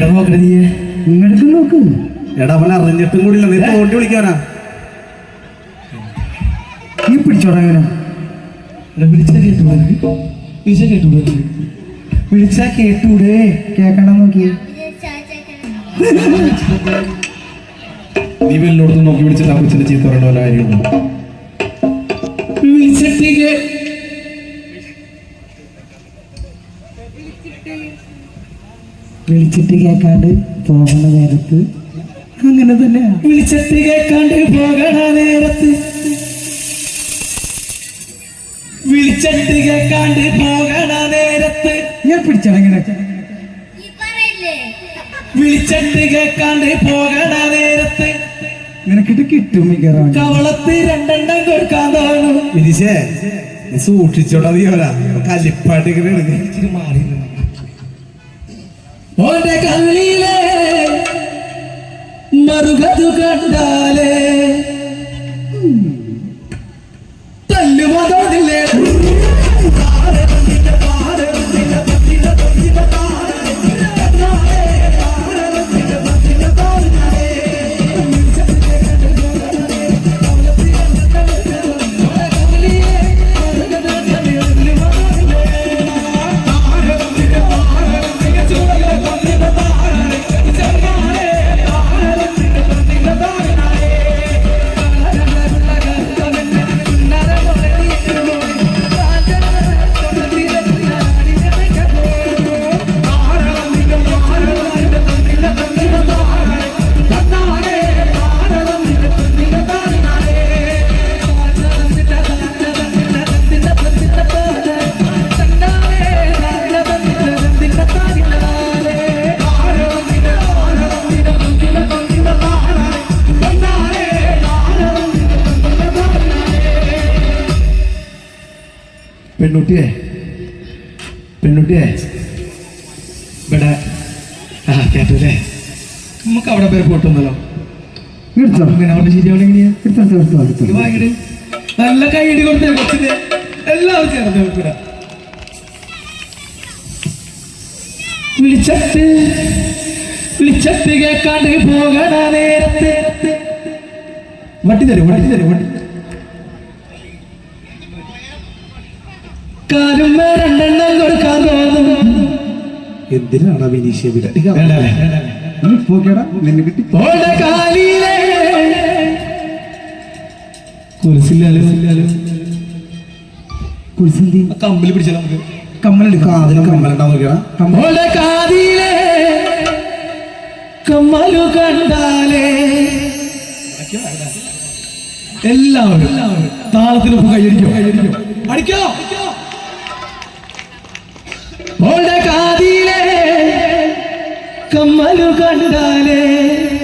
നോക്കട്ടെ നീയെ ഇങ്ങോട്ട് നോക്ക്. എടാ അവൻ അറിഞ്ഞിട്ടും കൂടി നീ തോണ്ടി വിളിക്കാനാ? നീ പിടിച്ചോടാ അങ്ങനെ. എടാ, വിളിച്ചാ കേട്ടൂടെ? വിളിച്ചാ കേട്ടൂടെ? വിളിച്ചാ കേട്ടൂടെ. കേക്കണ്ട നോക്കി നീ വല്ലോടത്തും നോക്കി വിളിച്ചിട്ട് ആ കൊച്ചിന്റെ ചീത്ത പറയണ പോലെ കാര്യമുണ്ടോ? വിളിച്ചിട്ട് വിളിച്ചിട്ട് കേൾക്കാണ്ട് പോകണ നേരത്ത്. അങ്ങനെ തന്നെ വിളിച്ചിട്ട് കേൾക്കാണ്ട് പോകണ നേരത്ത്. വിളിച്ചിട്ട് കേൾക്കാണ്ട് പോകണ നേരത്ത്. ഞാൻ പിടിച്ചടങ്ങനെ വിളിച്ചിട്ട് കേൾക്കാണ്ട് പോകണ നേരത്ത്. നിനക്കിട്ട് കിട്ടും മിക്കവാറും. കവളത്ത് രണ്ടെണ്ണം കൊടുക്കാൻ തോന്നും വിരിശേ നീ സൂക്ഷിച്ചോടാ നീ അവരാ. കല്ലിപ്പാട്ട് ഇങ്ങനെ. മാറി നിന്ന്. ఓట కవిలే మరుగదు కట్టాలే പെൺകുട്ടിയെ പെൺകുട്ടിയെ. ഇവിടെ ആ കേട്ടല്ലേ നമുക്ക് അവിടെ പേര് പോട്ടുന്നല്ലോ എടുത്തോ? ഇങ്ങനെ അവിടെ ശരിയാവിടെ എങ്ങനെയാ? എടുത്തോ എടുത്തോ എടുത്തോ ഇത് നല്ല കൈയടി കൊടുത്തേ കൊച്ചിന്. എല്ലാവരും കൊടുക്കുക വിളിച്ചത്ത് വിളിച്ചത്ത് കേൾക്കാണ്ട് പോകണ നേരത്തെ. വട്ടി തരും വട്ടി തരും വട്ടി. എന്തിനാണ് വിനീഷ്യ നീ പോക്കേടാ നിന്നെ കിട്ടി ഓടെ കാലിലെ. കുലസില്ലാലോ കുളിസന്തി കമ്പിൽ പിടിച്ചാലോ നമുക്ക്? കമ്മലെടുക്കാം. അതിന് കമ്മലുണ്ടാ നോക്കിയാ ഓടെ കാതിലെ. കമ്മലു കണ്ടാലേ. എല്ലാവരും താളത്തിനൊപ്പം കൈയടിക്കും? കൈയടിക്കോ? അടിക്കോ? കമ്മലു കണ്ടാലേ തല്ലുമതോടില്ല